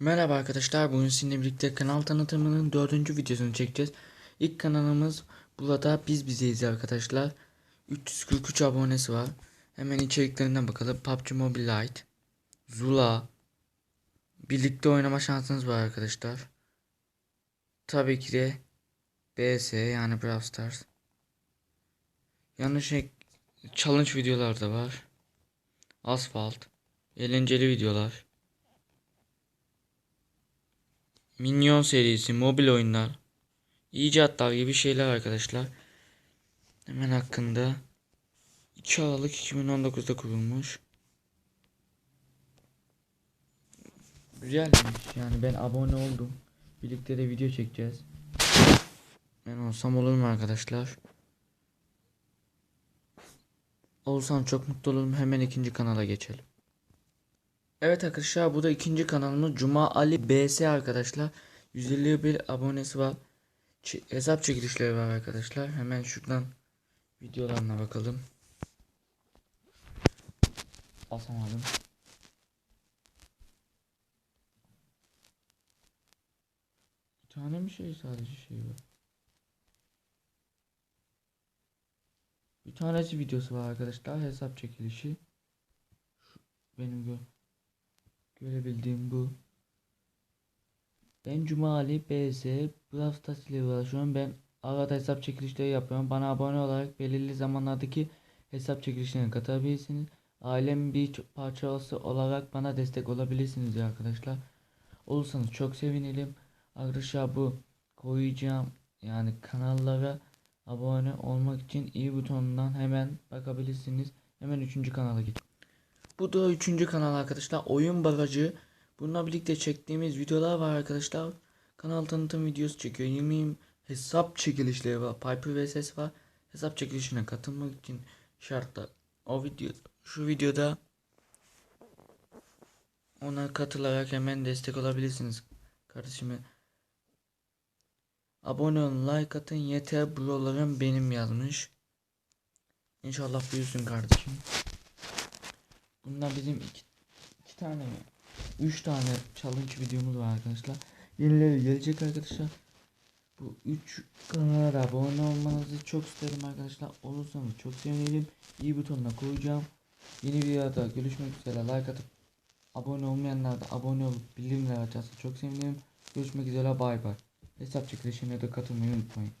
Merhaba arkadaşlar, bugün sizinle birlikte kanal tanıtımının dördüncü videosunu çekeceğiz. İlk kanalımız burada biz bizeyiz arkadaşlar. 343 abonesi var. Hemen içeriklerinden bakalım. PUBG Mobile Lite, Zula, birlikte oynama şansınız var arkadaşlar. Tabii ki de BS yani Brawl Stars. Yanlış şey, challenge videolar da var. Asfalt, eğlenceli videolar. Minyon serisi, mobil oyunlar, icatlar gibi şeyler arkadaşlar. Hemen hakkında 2 Aralık 2019'da kurulmuş. Güzelmiş yani ben abone oldum. Birlikte de video çekeceğiz. Ben olsam olur mu arkadaşlar? Olsam çok mutlu olurum. Hemen ikinci kanala geçelim. Evet arkadaşlar bu da ikinci kanalımız Cuma Ali BS arkadaşlar. 151 abonesi var. Ç- hesap çekilişleri var arkadaşlar. Hemen şuradan videolarına bakalım. Basamadım. Bir tane mi şey sadece şey var? Bir tanesi videosu var arkadaşlar. Hesap çekilişi. Şu benim gö görebildiğim bu. Ben Cumali BS Brawl Stars ile uğraşıyorum. Ben arada hesap çekilişleri yapıyorum. Bana abone olarak belirli zamanlardaki hesap çekilişlerine katılabilirsiniz. Ailemin bir parçası olarak bana destek olabilirsiniz diyor arkadaşlar. Olursanız çok sevinirim. Arkadaşlar bu koyacağım yani kanallara abone olmak için iyi butonundan hemen bakabilirsiniz. Hemen 3. kanala git. Bu da 3. kanal arkadaşlar. Oyun Barajı. Bununla birlikte çektiğimiz videolar var arkadaşlar. Kanal tanıtım videosu çekiyor. 20 hesap çekilişleri var. Piper vs var. Hesap çekilişine katılmak için şartlar. O video şu videoda ona katılarak hemen destek olabilirsiniz kardeşime. Abone olun, like atın yeter brolarım benim yazmış. İnşallah büyüsün kardeşim. Bunlar bizim iki, iki tane mi? Üç tane challenge videomuz var arkadaşlar. Yenileri gelecek arkadaşlar. Bu üç kanala da abone olmanızı çok isterim arkadaşlar. Olursanız çok sevinirim. İyi butonuna koyacağım. Yeni videoda görüşmek üzere. Like atıp abone olmayanlar da abone olup bildirimleri açarsa çok sevinirim. Görüşmek üzere. Bay bay. Hesap çekilişine de katılmayı unutmayın.